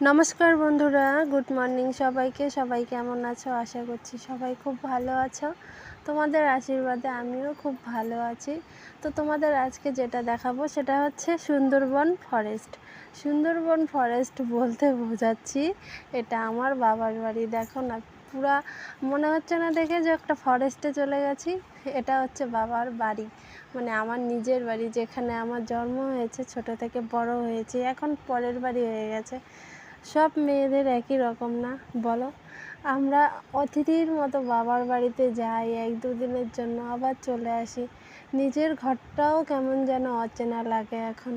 নমস্কার বন্ধুরা, good morning সবাইকে। সবাই কেমন আছো? আশা করছি সবাই খুব ভালো আছো। তোমাদের আশীর্বাদে আমিও খুব ভালো আছি। তো তোমাদের আজকে যেটা দেখাবো সেটা হচ্ছে সুন্দরবন ফরেস্ট সুন্দরবন ফরেস্ট বলতে বোঝাচ্ছি, এটা আমার বাবার বাড়ি। দেখো না, পুরা মনে হচ্ছে না দেখে যে একটা ফরেস্টে চলে গেছি। এটা হচ্ছে বাবার বাড়ি। মানে আমার নিজের বাড়ি, যেখানে আমার জন্ম হয়েছে, ছোট থেকে বড় হয়েছে, এখন পরের বাড়ি হয়ে গেছে। সব মেয়েদের একই রকম না, বলো? আমরা অতিথির মতো বাবার বাড়িতে যাই, এক দুদিনের জন্য আবার চলে আসি। নিজের ঘরটাও কেমন যেন অচেনা লাগে এখন।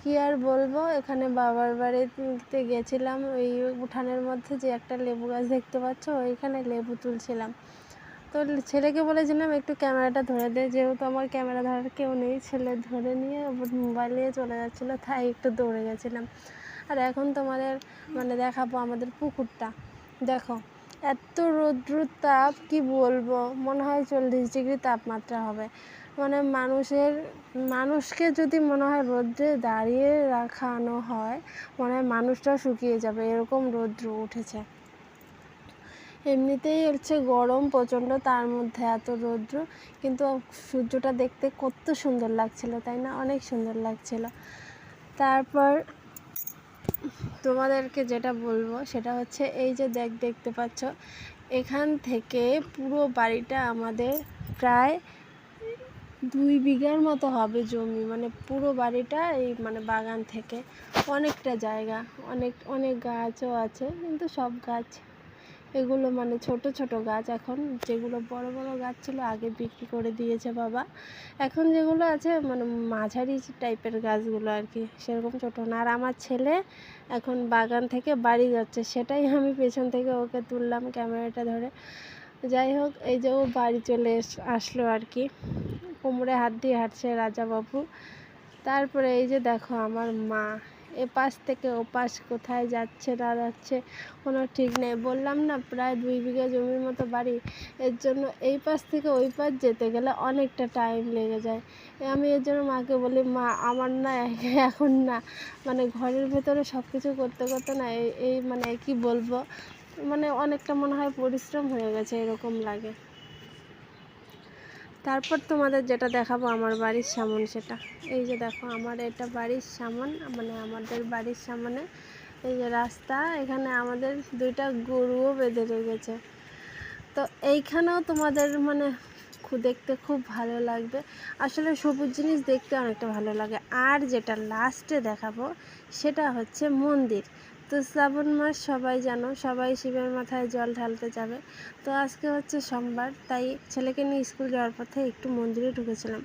কি আর বলব, এখানে বাবার বাড়িতে গেছিলাম, ওই উঠানের মধ্যে যে একটা লেবু গাছ দেখতে পাচ্ছ, ওইখানে লেবু তুলছিলাম। তো ছেলেকে বলেছিলাম, একটু ক্যামেরাটা ধরে দে। যেহেতু আমার ক্যামেরা ধরার কেউ নেই, ছেলে ধরে নিয়ে মোবাইল নিয়ে চলে যাচ্ছিল, তাই একটু দৌড়ে গেছিলাম। আর এখন তোমাদের মানে দেখাবো আমাদের পুকুরটা। দেখো, এত রৌদ্র তাপ, কি বলব? মনে হয় চল্লিশ ডিগ্রি তাপমাত্রা হবে। মানে মানুষের, মানুষকে যদি মনে হয় রৌদ্রে দাঁড়িয়ে রাখানো হয়, মনে হয় মানুষটাও শুকিয়ে যাবে, এরকম রৌদ্র উঠেছে। এমনিতেই হচ্ছে গরম প্রচণ্ড, তার মধ্যে এত রৌদ্র, কিন্তু সূর্যটা দেখতে কত সুন্দর লাগছিল, তাই না? অনেক সুন্দর লাগছিল। তারপর তোমাদেরকে যেটা বলব সেটা হচ্ছে এই যে দেখ, দেখতে পাচ্ছ, এখান থেকে পুরো বাড়িটা আমাদের প্রায় দুই বিঘার মতো হবে জমি মানে পুরো বাড়িটা এই মানে বাগান থেকে। অনেকটা জায়গা, অনেক অনেক গাছও আছে, কিন্তু সব গাছ এগুলো মানে ছোট ছোট গাছ এখন। যেগুলো বড় বড় গাছ ছিল, আগে বিক্রি করে দিয়েছে বাবা। এখন যেগুলো আছে মানে মাঝারি টাইপের গাছগুলো আর কি, সেরকম ছোটো না। আর আমার ছেলে এখন বাগান থেকে বাড়ি যাচ্ছে, সেটাই আমি পেছন থেকে ওকে তুললাম ক্যামেরাটা ধরে। যাই হোক, এই যে ও বাড়ি চলে আসলো আর কি। কোমরে হাত দিয়ে হাঁটছে রাজাবাবু। তারপরে এই যে দেখো আমার মা। এ পাশ থেকে ওপাশ কোথায় যাচ্ছে না যাচ্ছে কোনো ঠিক নেই। বললাম না, প্রায় দুই বিঘা জমির মতো বাড়ি। এর জন্য এই পাশ থেকে ওই পাশ যেতে গেলে অনেকটা টাইম লেগে যায়। আমি এর জন্য মাকে বলি, মা, আমার না এখন না মানে ঘরের ভেতরে সব কিছু করতে করতে না এই মানে কি বলব মানে অনেকটা মনে হয় পরিশ্রম হয়ে গেছে, এরকম লাগে। তারপর তোমাদের যেটা দেখাবো, আমার বাড়ির সামন সেটা। এই যে দেখো, আমার এটা বাড়ির সামন মানে আমাদের বাড়ির সামনে। এই যে রাস্তা, এখানে আমাদের দুইটা গরুও বেঁধে রেখেছে। তো এইখানেও তোমাদের মানে দেখতে খুব ভালো লাগবে। আসলে সবুজ জিনিস দেখতে অনেকটা ভালো লাগে। আর যেটা লাস্টে দেখাবো, সেটা হচ্ছে মন্দির। তো শ্রাবণ মাস সবাই জানো, সবাই শিবের মাথায় জল ঢালতে যাবে। তো আজকে হচ্ছে সোমবার, তাই ছেলেকে নিয়ে স্কুল যাওয়ার পথে একটু মন্দিরে ঢুকেছিলাম।